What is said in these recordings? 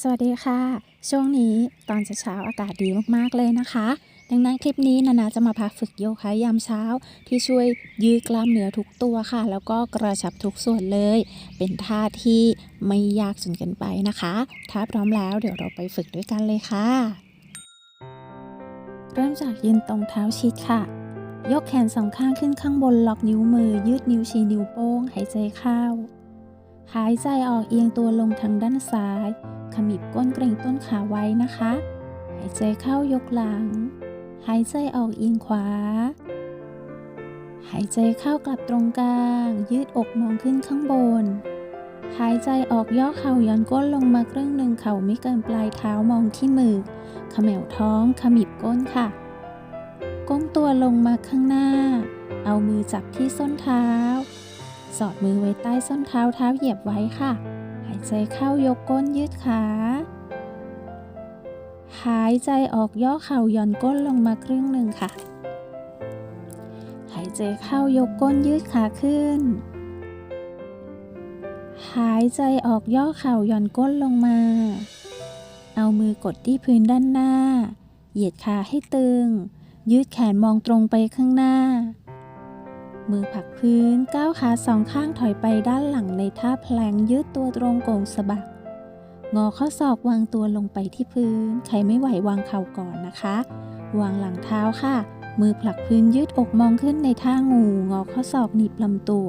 สวัสดีค่ะ ช่วงนี้ตอนเช้าอากาศดีมากๆเลยนะคะ ดังนั้นคลิปนี้นานาจะมาพาฝึกโยคะยามเช้า ที่ช่วยยืดกล้ามเนื้อทุกตัวค่ะ แล้วก็กระชับทุกส่วนเลย เป็นท่าที่ไม่ยากจนเกินไปนะคะ ถ้าพร้อมแล้วเดี๋ยวเราไปฝึกด้วยกันเลยค่ะ เริ่มจากยืนตรงเท้าชิดค่ะ ยกแขนสองข้างขึ้นข้างบนล็อกนิ้วมือ ยืดนิ้วชี้นิ้วโป้งหายใจเข้าหายใจออกเอียงตัวลงทางด้านซ้าย ขมิบก้นเกรงต้นขาไว้นะคะ หายใจเข้ายกหลัง หายใจออกเอียงขวา หายใจเข้ากลับตรงกลาง ยืดอกมองขึ้นข้างบน หายใจออกย่อเข่าย่อนก้นลงมาครึ่งหนึ่งเข่าไม่เกินปลายเท้ามองที่มือขมวท้องขมิบก้นค่ะ ก้มตัวลงมาข้างหน้า เอามือจับที่ส้นเท้า สอดมือไว้ใต้ส้นเท้าเท้าเหยียบไว้ค่ะ หายใจเข้ายกก้นยืดขา หายใจออกย่อเข่าย่อนก้นลงมาครึ่งหนึ่งค่ะ หายใจเข้ายกก้นยืดขาขึ้น หายใจออกย่อเข่าย่อนก้นลงมา เอามือกดที่พื้นด้านหน้า เหยียดขาให้ตึง ยืดแขนมองตรงไปข้างหน้า มือผลักพื้นก้าวขาสองข้างถอยไปด้านหลังในท่าแพลงยืดตัวตรงโก่งสะบัก งอข้อศอกวางตัวลงไปที่พื้น ใครไม่ไหววางเข่าก่อนนะคะ วางหลังเท้าค่ะ มือผลักพื้นยืดอกมองขึ้นในท่างู งอข้อศอกหนีบลำตัว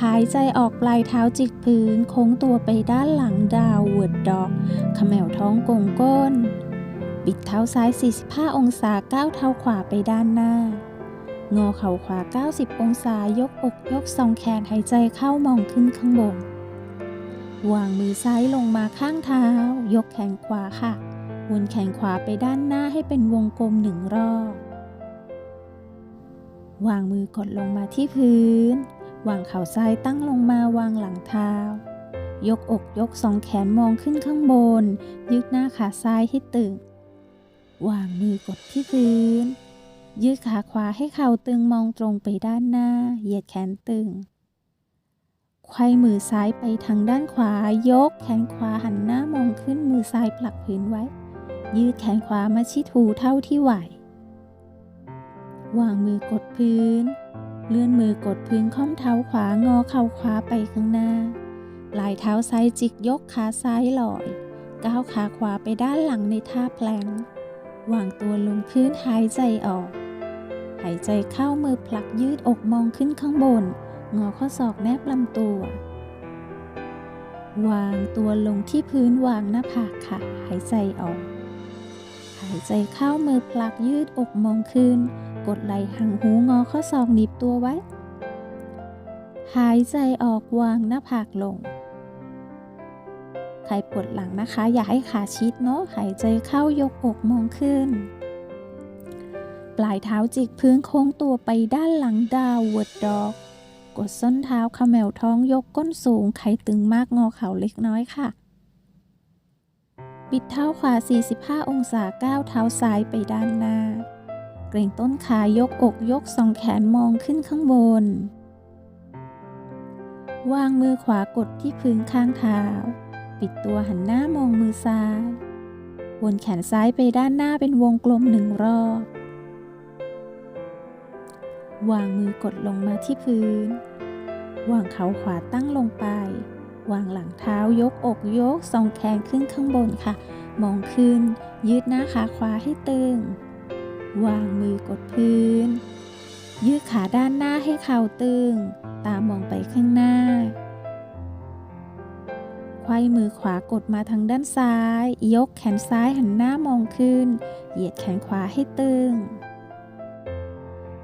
หายใจออกปลายเท้าจิกพื้น โค้งตัวไปด้านหลังดาวเวิร์ดดอกขมวท้องโก่งก้น บิดเท้าซ้าย 45 องศาก้าวเท้าขวาไปด้านหน้า งอเข่าขวา 90 องศายกอกยกสองแขนหายใจเข้ามองขึ้นข้างบน วางมือซ้ายลงมาข้างเท้า ยกแขนขวาค่ะ วนแขนขวาไปด้านหน้าให้เป็นวงกลมหนึ่งรอบ วางมือกดลงมาที่พื้น วางเข่าซ้ายตั้งลงมาวางหลังเท้ายกอกยกสองแขนมองขึ้นข้างบน ยืดหน้าขาซ้ายให้ตึง วางมือกดที่พื้น ยืดขาขวาให้เข่าตึงมองตรงไปด้านหน้า เหยียดแขนตึงไขว้มือซ้ายไปทางด้านขวา ยกแขนขวาหันหน้ามองขึ้นมือซ้ายผลักพื้นไว้ ยืดแขนขวามาชิดหูเท่าที่ไหว วางมือกดพื้น เลื่อนมือกดพื้นค่อมเท้าขวางอเข่าขวาไปข้างหน้าปลายเท้าซ้ายจิกยกขาซ้ายลอยก้าวขาขวาไปด้านหลังในท่าแพลงวางตัวลงพื้นหายใจออก หายใจเข้ามือผลักยืดอกมองขึ้นข้างบน งอข้อศอกแนบลำตัว วางตัวลงที่พื้นวางหน้าผากค่ะ หายใจออก หายใจเข้ามือผลักยืดอกมองขึ้น กดไหล่ห่างหูงอข้อศอกหนีบตัวไว้ หายใจออกวางหน้าผากลงใครปวดหลังนะคะ อย่าให้ขาชิดเนาะหายใจเข้ายกอกมองขึ้น ปลายเท้าจิกพื้นโค้งตัวไปด้านหลังดาวเวิร์ดดอก กดส้นเท้าขมวท้องยกก้นสูงใครตึงมากงอเข่าเล็กน้อยค่ะปิดเท้าขวา 45 องศาก้าวเท้าซ้ายไปด้านหน้า เกรงต้นขายกอกยกสองแขนมองขึ้นข้างบน วางมือขวากดที่พื้นข้างเท้า ปิดตัวหันหน้ามองมือซ้ายวนแขนซ้ายไปด้านหน้าเป็นวงกลมหนึ่งรอบ วางมือกดลงมาที่พื้น วางเข่าขวาตั้งลงไป วางหลังเท้ายกอกยกสองแขนขึ้นข้างบนค่ะ มองขึ้น ยืดหน้าขาขวาให้ตึง วางมือกดพื้น ยืดขาด้านหน้าให้เข่าตึง ตามองไปข้างหน้าไขว้มือขวากดมาทางด้านซ้าย ยกแขนซ้ายหันหน้ามองขึ้น เหยียดแขนขวาให้ตึง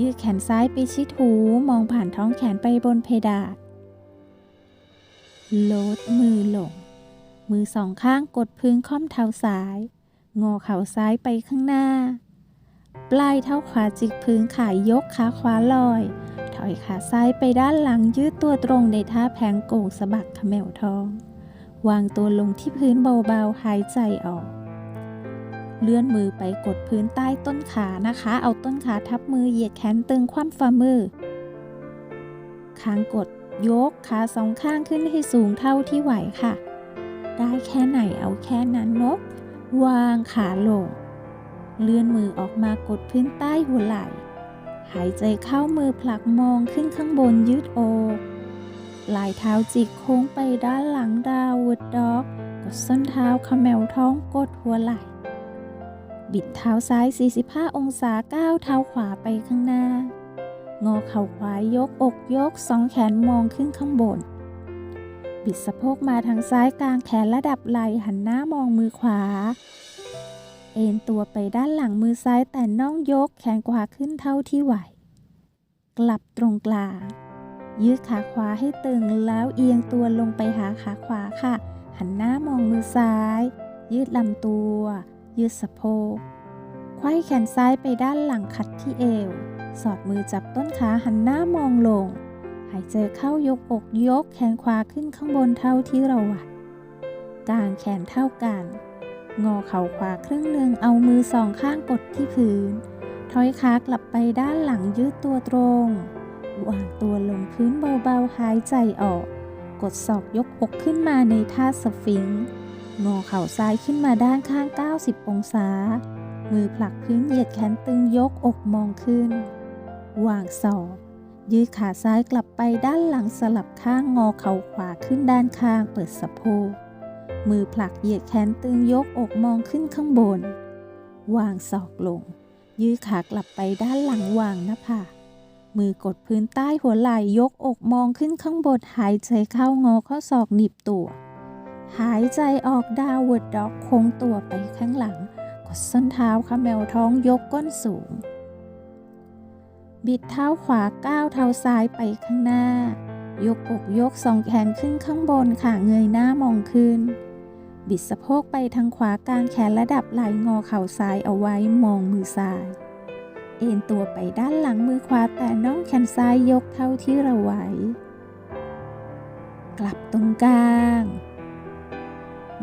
ยืดแขนซ้ายไปชิดหูมองผ่านท้องแขนไปบนเพดานลดมือลง มือสองข้างกดพื้นค่อมเท้าซ้าย งอเข่าซ้ายไปข้างหน้า ปลายเท้าขวาจิกพื้นขายยกขาขวาลอย ถอยขาซ้ายไปด้านหลังยืดตัวตรงในท่าแผงโก่งสะบักขมวทอง วางตัวลงที่พื้นเบาๆหายใจออก เลื่อนมือไปกดพื้นใต้ต้นขานะคะ เอาต้นขาทับมือเหยียดแขนตึงคว่ำฝ่ามือค้างกดยกขาสองข้างขึ้นให้สูงเท่าที่ไหวค่ะ ได้แค่ไหนเอาแค่นั้นนก วางขาลง เลื่อนมือออกมากดพื้นใต้หัวไหล่ หายใจเข้ามือผลักมองขึ้นข้างบนยืดอกลายเท้าจิกโค้งไปด้านหลังดาววดด็อกกดส้นเท้าขมวท้องกดหัวไหล่ บิดเท้าซ้าย 45 องศาก้าวเท้าขวาไปข้างหน้า งอเข่าขวายกอกยกสองแขนมองขึ้นข้างบน บิดสะโพกมาทางซ้ายกลางแขนระดับไหลหันหน้ามองมือขวา เอ็นตัวไปด้านหลังมือซ้ายแต่น่องยกแขนขวาขึ้นเท่าที่ไหว กลับตรงกลาง ยืดขาขวาให้ตึงแล้วเอียงตัวลงไปหาขาขวาค่ะ หันหน้ามองมือซ้าย ยืดลำตัว ยืดสะโพกไขว้แขนซ้ายไปด้านหลังขัดที่เอว สอดมือจับต้นขาหันหน้ามองลง หายใจเข้ายกอกยกแขนขวาขึ้นข้างบนเท่าที่เราไหวกางแขนเท่ากัน งอเข่าขวาครึ่งหนึ่งเอามือสองข้างกดที่พื้นถอยขากลับไปด้านหลังยืดตัวตรงวางตัวลงพื้นเบาๆหายใจออก กดศอกยกอกขึ้นมาในท่าสฟิงค์ งอเข่าซ้ายขึ้นมาด้านข้าง 90 องศา มือผลักพื้นเหยียดแขนตึงยกอกมองขึ้น วางศอก ยืดขาซ้ายกลับไปด้านหลังสลับข้างงอเข่าขวาขึ้นด้านข้างเปิดสะโพก มือผลักเหยียดแขนตึงยกอกมองขึ้นข้างบน วางศอกลง ยืดขากลับไปด้านหลังวางหน้าผากมือกดพื้นใต้หัวไหล่ยกอกมองขึ้นข้างบนหายใจเข้างอข้อศอกหนีบตัว หายใจออกดาวเวิร์ดด็อกโค้งตัวไปข้างหลัง กดส้นเท้าขมแมวท้องยกก้นสูง บิดเท้าขวาก้าวเท้าซ้ายไปข้างหน้า ยกอกยกสองแขนขึ้นข้างบนค่ะเงยหน้ามองขึ้น บิดสะโพกไปทางขวากลางแขนระดับไหล่งอเข่าซ้ายเอาไว้มองมือซ้าย เอ็นตัวไปด้านหลังมือขวาแต่น้องแขนซ้ายยกเท่าที่เราไหวกลับตรงกลาง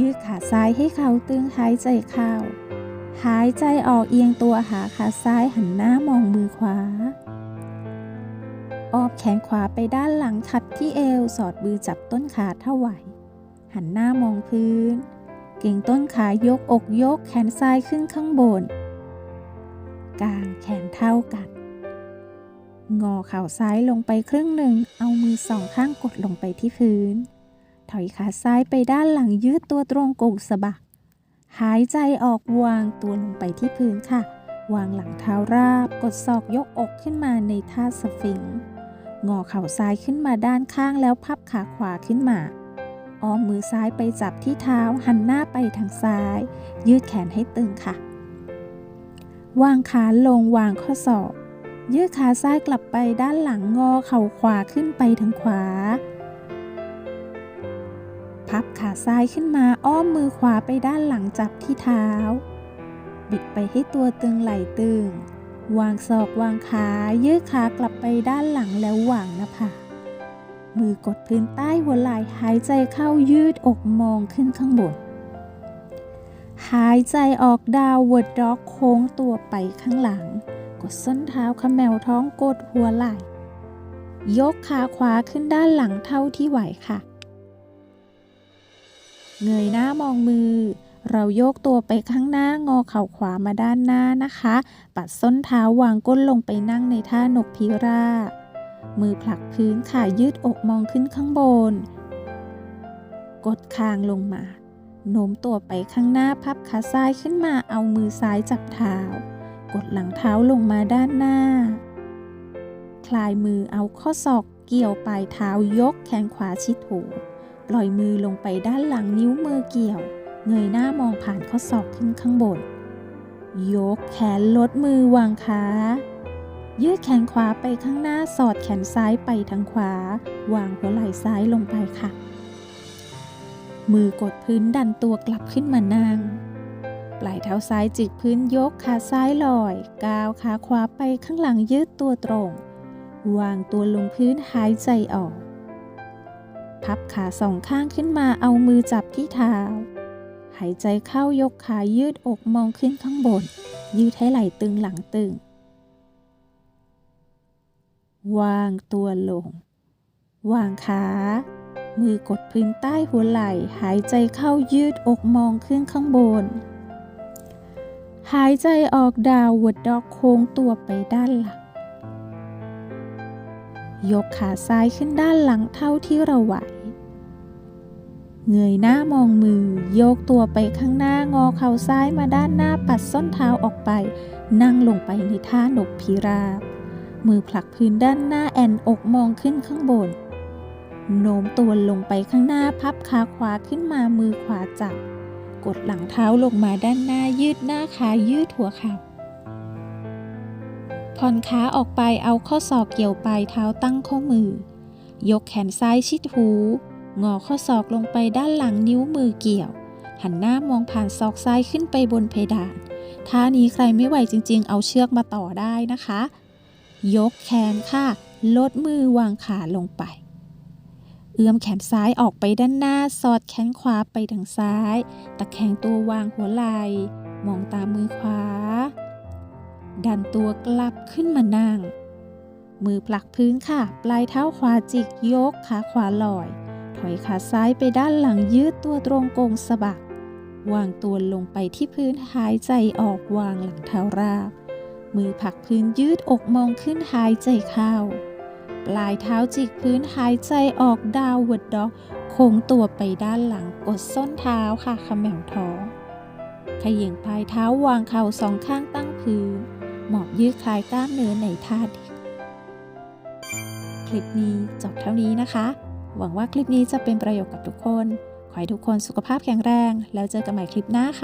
ยืดขาซ้ายให้เข่าตึงหายใจเข้า หายใจออกเอียงตัวหาขาซ้ายหันหน้ามองมือขวา ออบแขนขวาไปด้านหลังขัดที่เอวสอดมือจับต้นขาเท่าไหว หันหน้ามองพื้น เก่งต้นขายกอกยกแขนซ้ายขึ้นข้างบน กางแขนเท่ากัน งอเข่าซ้ายลงไปครึ่งหนึ่ง เอามือสองข้างกดลงไปที่พื้น ถอยขาซ้ายไปด้านหลังยืดตัวตรงกงสะบัก หายใจออกวางตัวลงไปที่พื้นค่ะ วางหลังเท้าราบ กดศอกยกอกขึ้นมาในท่าสฟิงค์งอเข่าซ้ายขึ้นมาด้านข้างแล้วพับขาขวาขึ้นมา อ้อมมือซ้ายไปจับที่เท้าหันหน้าไปทางซ้าย ยืดแขนให้ตึงค่ะ วางขาลงวางข้อศอก ยืดขาซ้ายกลับไปด้านหลังงอเข่าขวาขึ้นไปทางขวา พับขาซ้ายขึ้นมาอ้อมมือขวาไปด้านหลังจับที่เท้า บิดไปให้ตัวตึงไหล่ตึง วางศอกวางขายืดขากลับไปด้านหลังแล้ววางหน้าผากมือกดพื้นใต้หัวไหล่หายใจเข้ายืดอกมองขึ้นข้างบน หายใจออกดาวเวิร์ดด็อกโค้งตัวไปข้างหลัง กดส้นเท้าขมแมวท้องกดหัวไหล่ ยกขาขวาขึ้นด้านหลังเท่าที่ไหวค่ะ เงยหน้ามองมือ เราโยกตัวไปข้างหน้างอเข่าขวามาด้านหน้านะคะ ปัดส้นเท้าวางก้นลงไปนั่งในท่านกพิราบมือผลักพื้นขายืดอกมองขึ้นข้างบน กดคางลงมาโน้มตัวไปข้างหน้าพับขาซ้ายขึ้นมาเอามือซ้ายจับเท้า กดหลังเท้าลงมาด้านหน้า คลายมือเอาข้อศอกเกี่ยวปลายเท้ายกแขนขวาชิดหู ปล่อยมือลงไปด้านหลังนิ้วมือเกี่ยว เงยหน้ามองผ่านข้อศอกขึ้นข้างบน ยกแขนลดมือวางขา ยืดแขนขวาไปข้างหน้าสอดแขนซ้ายไปทางขวา วางหัวไหล่ซ้ายลงไปค่ะ มือกดพื้นดันตัวกลับขึ้นมานั่ง ปลายเท้าซ้ายจิกพื้นยกขาซ้ายลอยก้าวขาขวาไปข้างหลังยืดตัวตรง วางตัวลงพื้นหายใจออก พับขาสองข้างขึ้นมาเอามือจับที่เท้า หายใจเข้ายกขายืดอกมองขึ้นข้างบน ยืดให้ไหล่ตึงหลังตึง วางตัวลง วางขา มือกดพื้นใต้หัวไหล่ หายใจเข้ายืดอกมองขึ้นข้างบน หายใจออกดาววดดอกโค้งตัวไปด้านหลังยกขาซ้ายขึ้นด้านหลังเท่าที่เราไหว เงยหน้ามองมือ โยกตัวไปข้างหน้างอเข่าซ้ายมาด้านหน้าปัดส้นเท้าออกไป นั่งลงไปในท่านกพิราบ มือผลักพื้นด้านหน้าแอนอกมองขึ้นข้างบน โน้มตัวลงไปข้างหน้าพับขาขวาขึ้นมามือขวาจับ กดหลังเท้าลงมาด้านหน้ายืดหน้าขายืดหัวเข่าผ่อนขาออกไปเอาข้อศอกเกี่ยวปลายเท้าตั้งข้อมือ ยกแขนซ้ายชิดหู งอข้อศอกลงไปด้านหลังนิ้วมือเกี่ยว หันหน้ามองผ่านศอกซ้ายขึ้นไปบนเพดานท่านี้ใครไม่ไหวจริงๆ เอาเชือกมาต่อได้นะคะ ยกแขนค่ะ ลดมือวางขาลงไป เอื้อมแขนซ้ายออกไปด้านหน้า สอดแขนขวาไปทางซ้าย ตะแคงตัววางหัวไหล่มองตามมือขวา ดันตัวกลับขึ้นมานั่ง มือผลักพื้นค่ะ ปลายเท้าขวาจิกยกขาขวาลอย ถอยขาซ้ายไปด้านหลังยืดตัวตรงโกงสะบัก วางตัวลงไปที่พื้นหายใจออกวางหลังเท้าราบ มือผักพื้นยืดอกมองขึ้นหายใจเข้า ปลายเท้าจิกพื้นหายใจออกดาวเวิร์ดด็อกโค้งตัวไปด้านหลังกดส้นเท้าค่ะขมแมวท้องขย่งปลายเท้าวางเข่าสองข้างตั้งพื้น หมอบยืดคลายกล้ามเนื้อในท่าเดิมคลิปนี้จบเท่านี้นะคะ หวังว่าคลิปนี้จะเป็นประโยชน์กับทุกคน ขอให้ทุกคนสุขภาพแข็งแรง แล้วเจอกันใหม่คลิปหน้าค่ะ